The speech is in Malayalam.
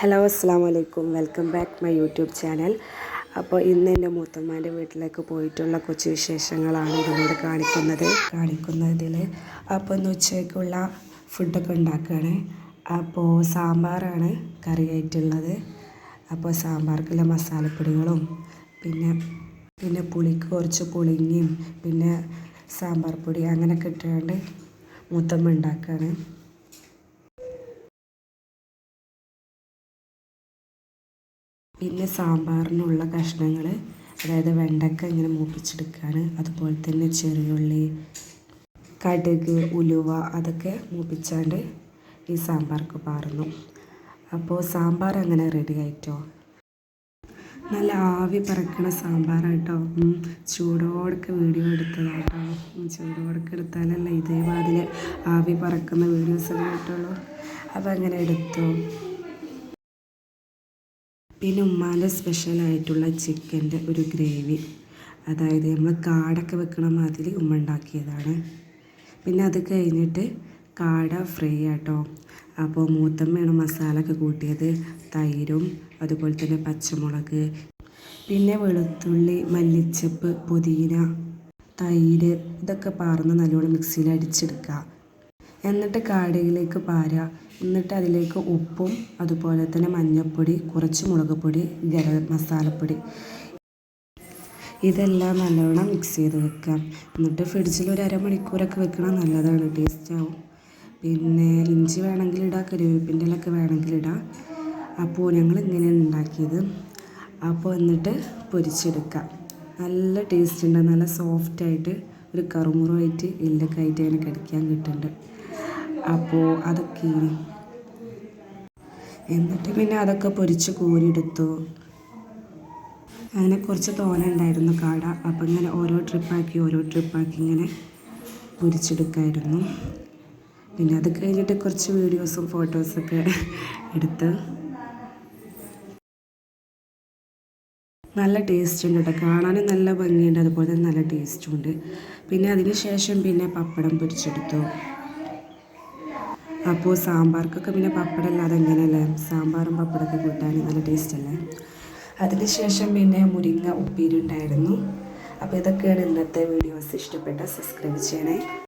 ഹലോ അസ്സാം വലൈക്കും welcome back my YouTube channel അപ്പോൾ ഇന്ന് എന്റെ മൂത്തമ്മാന്റെ വീട്ടിലേക്ക് പോയിട്ടുള്ള കൊച്ചു വിശേഷങ്ങളാണ് ഇതിലൂടെ കാണിക്കുന്നത്. കാണിക്കുന്നതിൽ അപ്പോൾ ഇന്ന് ഉച്ചയ്ക്കുള്ള ഫുഡൊക്കെ ഉണ്ടാക്കുകയാണ്. അപ്പോൾ സാമ്പാറാണ് കറിയായിട്ടുള്ളത്. അപ്പോൾ സാമ്പാർക്കുള്ള മസാലപ്പൊടികളും പിന്നെ പിന്നെ പുളിക്ക് കുറച്ച് പുളിങ്ങയും പിന്നെ സാമ്പാർ പൊടി അങ്ങനെയൊക്കെ ഇട്ടുകൊണ്ട് മൂത്തമ്മ ഉണ്ടാക്കുകയാണ്. പിന്നെ സാമ്പാറിനുള്ള കഷ്ണങ്ങൾ അതായത് വെണ്ടക്ക ഇങ്ങനെ മൂപ്പിച്ചെടുക്കുകയാണ് അതുപോലെ തന്നെ ചെറിയുള്ളി കടുക് ഉലുവ അതൊക്കെ മൂപ്പിച്ചാണ്ട് ഈ സാമ്പാർക്ക് പാറുന്നു. അപ്പോൾ സാമ്പാർ അങ്ങനെ റെഡി ആയിട്ടോ? നല്ല ആവി പറക്കണ സാമ്പാറാട്ടോ ചൂടോടൊക്കെ വീഡിയോ എടുത്തതാട്ടോ. ചൂടോടൊക്കെ എടുത്താലല്ല ഇതേമാതിരി ആവി പറക്കുന്ന വീഡിയോസൊക്കെ കിട്ടുള്ളൂ. അപ്പോൾ അങ്ങനെ എടുത്തു? പിന്നെ ഉമ്മാന്റെ സ്പെഷ്യലായിട്ടുള്ള ചിക്കന്റെ ഒരു ഗ്രേവി. അതായത് നമ്മൾ കാടൊക്കെ വെക്കണ മാതിരി ഉമ്മ ഉണ്ടാക്കിയതാണ്. പിന്നെ അത് കഴിഞ്ഞിട്ട് കാട ഫ്രൈ ആട്ടോ. അപ്പോൾ മൂത്തമ്മയാണ് മസാല ഒക്കെ കൂട്ടിയത്. തൈരും അതുപോലെ തന്നെ പച്ചമുളക് പിന്നെ വെളുത്തുള്ളി മല്ലിച്ചപ്പ് പുതിന തൈര് ഇതൊക്കെ പാർന്ന് നല്ലോണം മിക്സിയിൽ അടിച്ചെടുക്കുക. എന്നിട്ട് കാടിയിലേക്ക് പാരുക എന്നിട്ട് അതിലേക്ക് ഉപ്പും അതുപോലെ തന്നെ മഞ്ഞൾപ്പൊടി കുറച്ച് മുളക് പൊടി ഗരം മസാലപ്പൊടി. ഇതെല്ലാം നല്ലവണ്ണം മിക്സ് ചെയ്ത് വെക്കാം എന്നിട്ട് ഫ്രിഡ്ജിൽ ഒരു അരമണിക്കൂറൊക്കെ വെക്കണം നല്ലതാണ്. ടേസ്റ്റ് ആവും. പിന്നെ ഇഞ്ചി വേണമെങ്കിൽ ഇടാം കരുവേപ്പിന്റെ ഇലൊക്കെ വേണമെങ്കിൽ ഇടാം. അപ്പോൾ ഞങ്ങൾ ഇങ്ങനെയാണ് ഉണ്ടാക്കിയത്. അപ്പോൾ എന്നിട്ട് പൊരിച്ചെടുക്കാം നല്ല ടേസ്റ്റ് ഉണ്ട്. നല്ല സോഫ്റ്റായിട്ട് ഒരു കറുമുറുമായിട്ട് എല്ലൊക്കെ ആയിട്ട് അതിനെ കടിക്കാൻ കിട്ടുന്നുണ്ട്. അപ്പോൾ അതൊക്കെ എന്നിട്ട് പിന്നെ അതൊക്കെ പൊരിച്ച് കോരിയെടുത്തു. അങ്ങനെ കുറച്ച് തോന ഉണ്ടായിരുന്നു കാട. അപ്പം ഇങ്ങനെ ഓരോ ട്രിപ്പാക്കി ഓരോ ട്രിപ്പാക്കി ഇങ്ങനെ പൊരിച്ചെടുക്കായിരുന്നു. പിന്നെ അത് കഴിഞ്ഞിട്ട് കുറച്ച് വീഡിയോസും ഫോട്ടോസൊക്കെ എടുത്ത് നല്ല ടേസ്റ്റ് ഉണ്ട് കേട്ടോ. കാണാനും നല്ല ഭംഗിയുണ്ട്. അതുപോലെ തന്നെ നല്ല ടേസ്റ്റും ഉണ്ട്. പിന്നെ അതിന് ശേഷം പിന്നെ പപ്പടം പൊരിച്ചെടുത്തു. അപ്പോൾ സാമ്പാർക്കൊക്കെ പിന്നെ പപ്പടം ഇല്ലാതെ എങ്ങനെയല്ലേ? സാമ്പാറും പപ്പടമൊക്കെ കൂട്ടാൻ നല്ല ടേസ്റ്റ് അല്ലേ അതിന് ശേഷം പിന്നെ മുരിങ്ങ ഉപ്പേരി ഉണ്ടായിരുന്നു. അപ്പോൾ ഇതൊക്കെയാണ് ഇന്നത്തെ വീഡിയോസ്. ഇഷ്ടപ്പെട്ട സബ്സ്ക്രൈബ് ചെയ്യണേ.